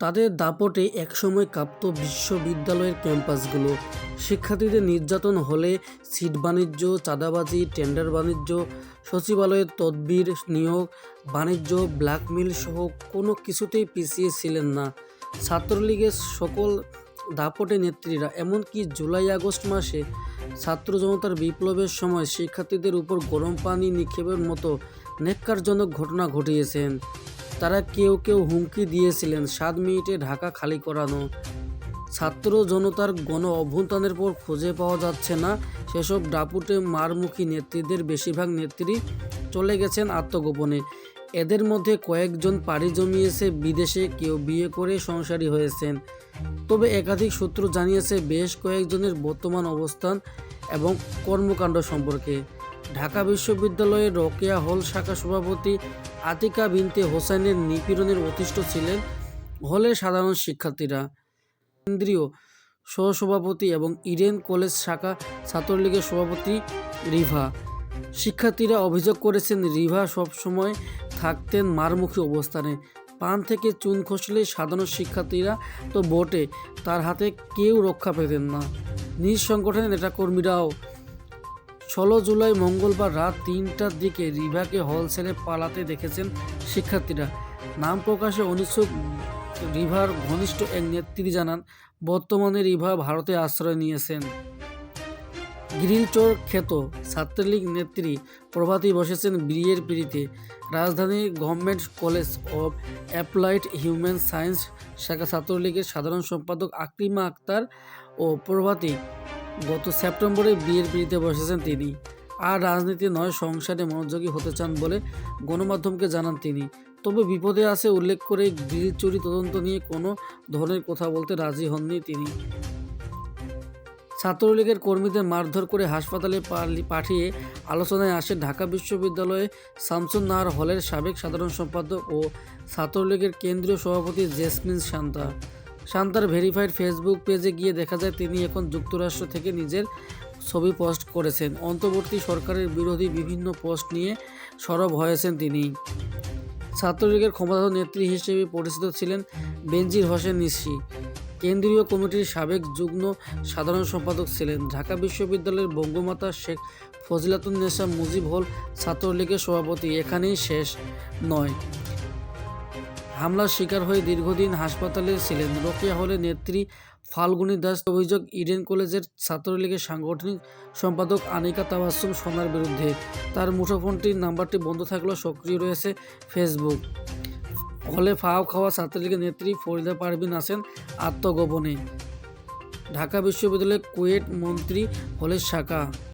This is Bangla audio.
তাদের দাপটে একসময় কাঁপত বিশ্ববিদ্যালয়ের ক্যাম্পাসগুলো। শিক্ষার্থীদের নির্যাতন হলে সিট বাণিজ্য, চাঁদাবাজি, টেন্ডার বাণিজ্য, সচিবালয়ের তদবির নিয়োগ, বাণিজ্য ব্ল্যাকমেল সহ কোনো কিছুতেই পিছিয়ে ছিলেন না। ছাত্রলীগের সকল দাপটে নেত্রীরা, এমনকি জুলাই আগস্ট মাসে ছাত্র জনতার বিপ্লবের সময় শিক্ষার্থীদের উপর গরম পানি নিক্ষেপের মতো নেককারজনক ঘটনা ঘটিয়েছেন। তারা কেউ কেউ হুমকি দিয়েছিলেন। সাত মিনিটে ঢাকা খালি করানো। ছাত্র জনতার গণ অভ্যুত্থানের পর খুঁজে পাওয়া যাচ্ছে না। সেসব ডাপুটে মারমুখী নেত্রীদের বেশিরভাগ নেত্রী চলে গেছেন আত্মগোপনে। এদের মধ্যে কয়েকজন পাড়ি জমিয়েছে বিদেশে, কেউ বিয়ে করে সংসারী হয়েছেন। তবে একাধিক সূত্র জানিয়েছে, বেশ কয়েকজনের বর্তমান অবস্থান এবং কর্মকাণ্ড সম্পর্কে। ঢাকা বিশ্ববিদ্যালয়ের রোকেয়া হল শাখা সভাপতি আতিকা বিনতে হোসেনের নিপীড়নের অতিষ্ঠ ছিলেন হলের সাধারণ শিক্ষার্থীরা। কেন্দ্রীয় সহসভাপতি এবং ইডেন কলেজ শাখা ছাত্রলীগের সভাপতি রিভা। শিক্ষার্থীরা অভিযোগ করেছেন, রিভা সবসময় থাকতেন মারমুখী অবস্থানে। পান থেকে চুন খসলে সাধারণ শিক্ষার্থীরা তো বটে, তার হাতে কেউ রক্ষা পেতেন না। নিজ সংগঠনের নেতাকর্মীরাও ষোলো জুলাই মঙ্গলবার রাত তিনটার দিকে রিভাকে হল ছেড়ে পালাতে দেখেছেন শিক্ষার্থীরা। নাম প্রকাশে অনিচ্ছুক রিভার ঘনিষ্ঠ এক নেত্রী জানান, বর্তমানে রিভা ভারতে আশ্রয় নিয়েছেন। গ্রিলচোর খ্যাত ছাত্রলীগ নেত্রী প্রভাতী বসেছেন বিয়ের পিড়িতে। রাজধানীর government college of applied human science শাখা ছাত্রলীগের সাধারণ সম্পাদক আকরিমা আক্তার ও প্রভাতী গত সেপ্টেম্বরে বিয়ের পিড়িতে বসেছেন তিনি। আর রাজনীতি নয়, সংসারে মনোযোগী হতে চান বলে গণমাধ্যমকে জানান তিনি। তবে বিপদে আছে উল্লেখ করে গ্রিল চুরি তদন্ত নিয়ে কোনো ধরনের কথা বলতে রাজি হননি তিনি। ছাত্রলীগের কর্মীদের মারধর করে হাসপাতালে পাঠিয়ে আলোচনায় আসে ঢাকা বিশ্ববিদ্যালয়ে শামসুন নাহার হলের সাবেক সাধারণ সম্পাদক ও ছাত্রলীগের কেন্দ্রীয় সভাপতি জেসমিন শান্তা। শান্তার ভেরিফাইড ফেসবুক পেজে গিয়ে দেখা যায় তিনি এখন যুক্তরাষ্ট্র থেকে নিজের ছবি পোস্ট করেছেন। অন্তর্বর্তী সরকারের বিরোধী বিভিন্ন পোস্ট নিয়ে সরব হয়েছেন তিনি। ছাত্রলীগের ক্ষমতাধর নেত্রী হিসেবে পরিচিত ছিলেন বেনজির হোসেন নিশি। কেন্দ্রীয় কমিটির সাবেক যুগ্ম সাধারণ সম্পাদক ছিলেন। ঢাকা বিশ্ববিদ্যালয়ের বঙ্গমাতা শেখ ফজিলাতুন্নেসা মুজিব হল ছাত্রলীগের সভাপতি। এখানেই শেষ নয়। হামলার শিকার হয়ে দীর্ঘদিন হাসপাতালে ছিলেন। রোকেয়া হলে নেত্রী ফাল্গুনী দাস অভিযোগ, ইডেন কলেজের ছাত্রলীগের সাংগঠনিক সম্পাদক আনিকা তাবাসুম সোনার বিরুদ্ধে। তার মুঠোফোনটির নাম্বারটি বন্ধ থাকলেও সক্রিয় রয়েছে ফেসবুক। হলে ফাও খাওয়া ছাত্রলীগের নেত্রী ফরিদা পারভিন আছেন আত্মগোপনে। ঢাকা বিশ্ববিদ্যালয়ের কুয়েট মন্ত্রী হলের শাখা।